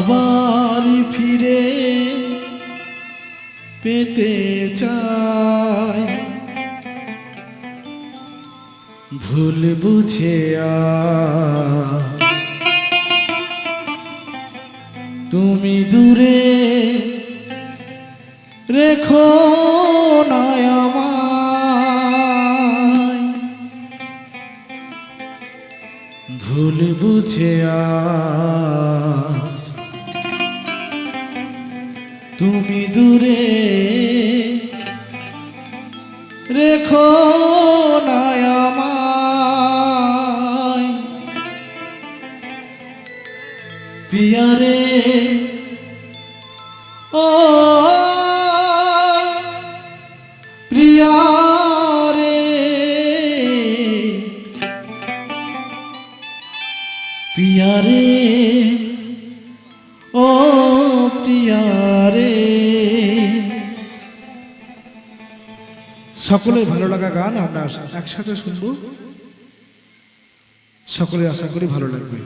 আবার ফিরে পেতে চাই। ভুল বুঝে আ- ও প্রিয়ারে প্রিয়ারে, ও প্রিয়ারে। সকলে ভালো লাগা গান আমরা একসাথে শুনব। সকলে আশা করি ভালো লাগবে।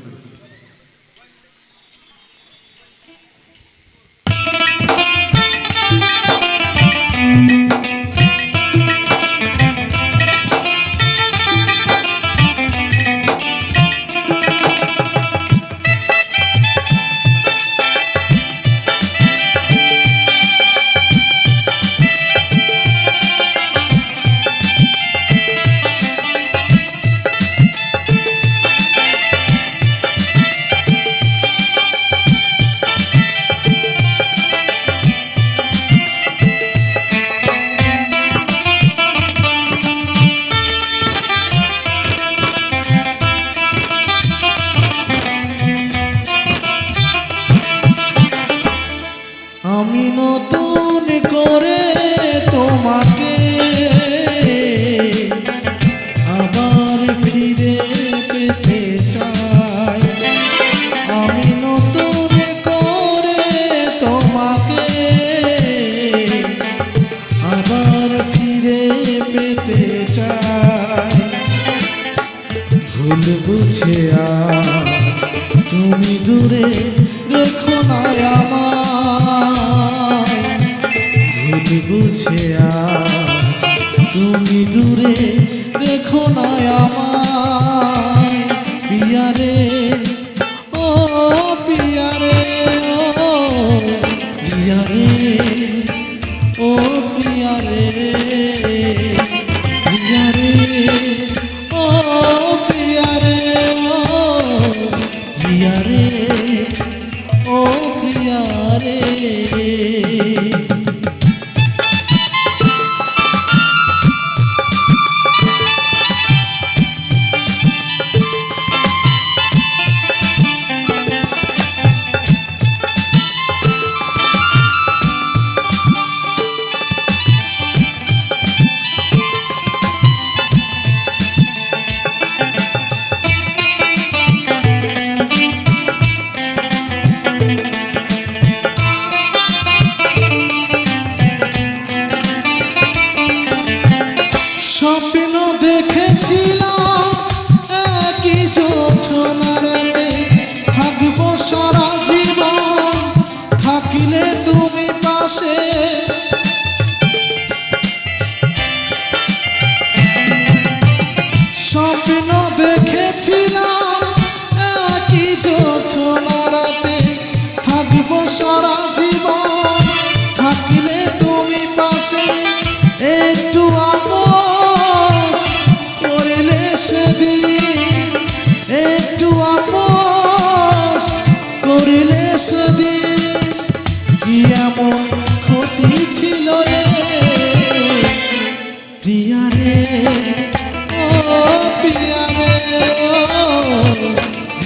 ভুল বুঝে তুমি দূরে রেখো না আমায়। ভুল বুঝে তুমি দূরে রেখো না আমার পিয়ারে ও প্রিয়ারে ও প্রিয়ারে স্বপ্ন যোজনাতে থাকব সারা জীবন। থাকিলে তুমি পাশে, একটু আপোষ। করিলে সেদিন একটু আপোষ। করিলে সেদিন কি রে? প্রিয়া রে, ও।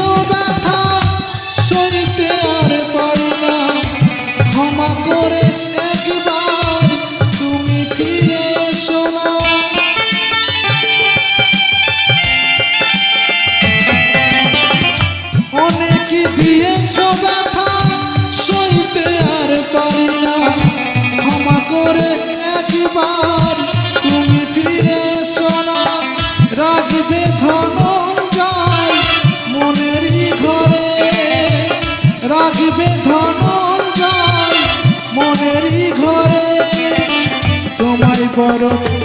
ব্যথা সইতে তুমি ফিরে আর পারি না। ক্ষমা করে একবার তুমি ফিরে এসো না। রাখবে ধনঞ্জয়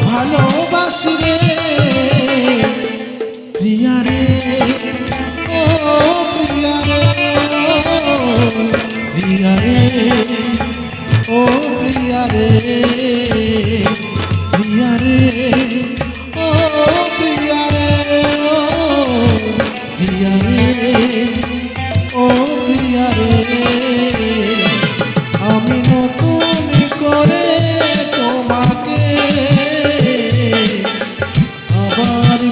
ভালোবাসি রে প্রিয়া রে ও প্রিয়া রে প্রিয়া রে ও প্রিয়া রে প্রিয়া রে।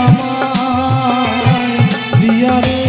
আমায় দিয়া রে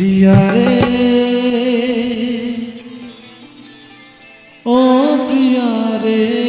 প্রিয়া রে। ও প্রিয়া রে।